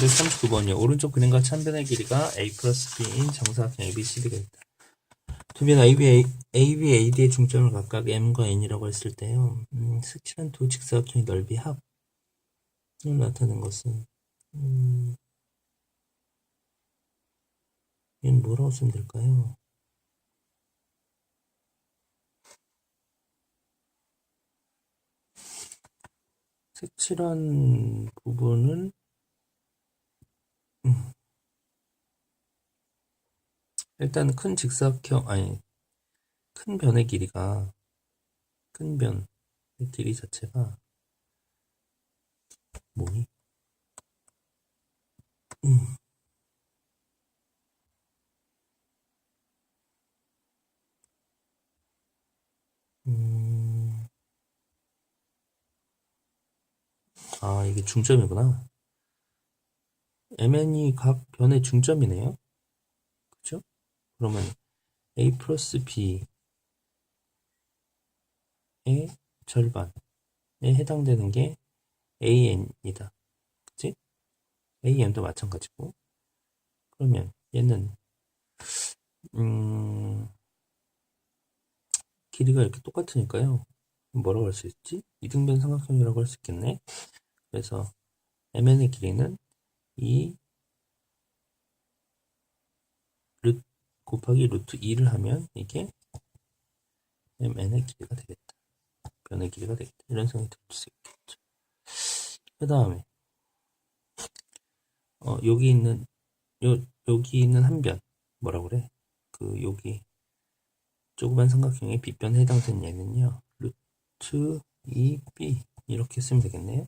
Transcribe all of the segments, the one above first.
439번이요. 오른쪽 그림과 같이 한 변의 길이가 a 플러스 b인 정사각형 ABCD가 있다. 두 변 AB, AB, AD의 중점을 각각 m과 n이라고 했을 때요. 음, 색칠한 두 직사각형의 넓이 합을 나타낸 것은 음, 얘는 뭐라고 쓰면 될까요? 색칠한 부분은 음, 일단 큰 직사각형 아니 큰 변의 길이가 큰 변의 길이 자체가 뭐니? 음. 음. 아, 이게 중점이구나. mn이 각 변의 중점이네요. 그러면 a 플러스 b의 절반에 해당되는 게 an이다. 그치? an도 마찬가지고. 그러면 얘는 음, 길이가 이렇게 똑같으니까요. 뭐라고 할 수 있지? 이등변 삼각형이라고 할 수 있겠네. 그래서 mn의 길이는 2 루트 곱하기 루트 2를 하면 이게 mn의 길이가 되겠다. 변의 길이가 되겠다. 이런 생각이 들 수 있겠죠. 그 다음에 어, 여기 있는 요, 여기 있는 한 변 뭐라 그래? 그 여기 조그만 삼각형의 빗변에 해당되는 얘는요. 루트 2b 이렇게 쓰면 되겠네요.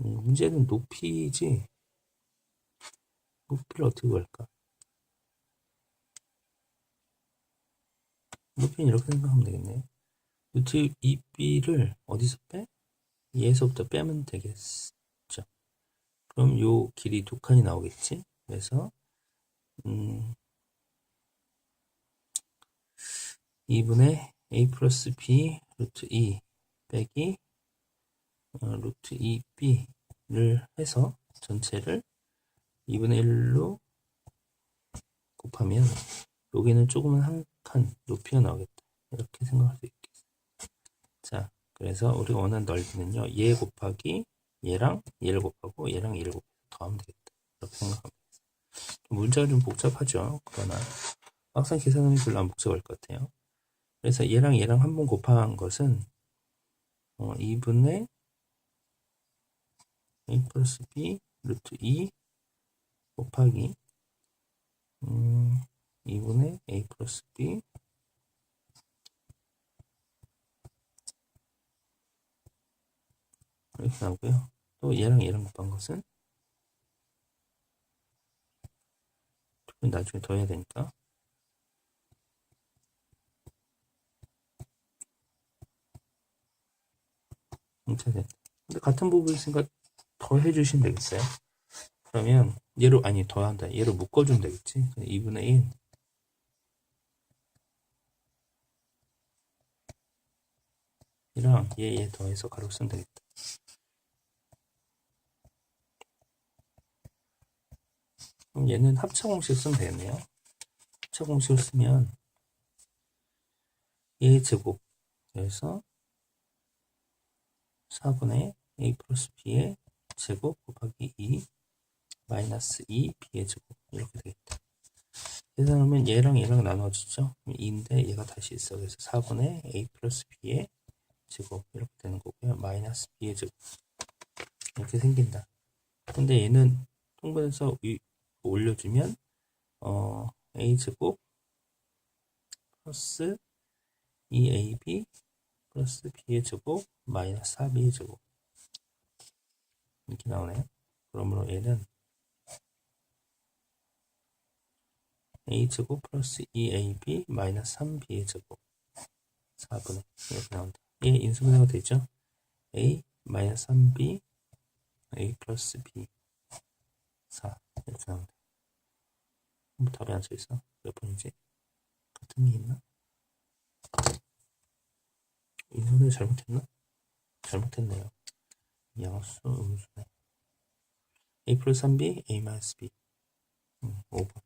음, 문제는 높이지. 높이를 어떻게 구할까? 높이는 이렇게 생각하면 되겠네요. 루트 2b를 어디서 빼? 얘에서부터 빼면 되겠죠. 그럼 요 길이 두 칸이 나오겠지? 그래서 음, 2분의 a 플러스 b 루트 2 빼기 어, 루트 2b를 해서 전체를 2분의 1로 곱하면 여기는 조금은 한 칸 높이가 나오겠다. 이렇게 생각할 수 있겠어. 자, 그래서 우리가 원하는 넓이는요. 얘 곱하기 얘랑 얘를 곱하고 얘랑 얘를 곱해서 더하면 되겠다. 이렇게 생각합니다. 문제가 좀 복잡하죠. 그러나 막상 계산하면 별로 안 복잡할 것 같아요. 그래서 얘랑 얘랑 한 번 곱한 것은 어, 2분의 a 플러스 b 루트 2 곱하기 음, 2분의 a 플러스 b 이렇게 나오고요. 또 얘랑 얘랑 곱한 것은 나중에 더 해야 되니까 괜찮아요. 근데 같은 부분 있으니까 더 해주시면 되겠어요. 그러면 얘로 아니 더한다. 얘로 묶어주면 되겠지. 2분의 1 이랑 얘, 얘 더해서 가로 쓰면 되겠다. 그럼 얘는 합차 공식 쓰면 되겠네요. 합차 공식을 쓰면 a 제곱 그래서 4분의 a 플러스 b의 제곱 곱하기 2 마이너스 2 b의 제곱 이렇게 되겠다. 계산하면 얘랑 얘랑 나눠지죠. 2인데 얘가 다시 있어. 그래서 4분의 a 플러스 b의 제곱 이렇게 되는 거고요. 마이너스 b의 제곱 이렇게 생긴다. 근데 얘는 통분해서 올려주면 어, a 제곱 플러스 2ab 플러스 b의 제곱 마이너스 4b의 제곱 이렇게 나오네요. 그러므로 얘는 a 제곱 플러스 2ab 마이너스 3b의 제곱 4분의 이렇게 나온다. 얘 인수분해가 되죠. a 마이너스 3b a 플러스 b 4 이렇게 나온다. 답이 안 써있어. 몇 번이지? 같은 게 있나? 인수분해 잘못했나? 잘못했네요. 양수 음수네. a 플러스 3b, a 마이너스 b. 음, 5번.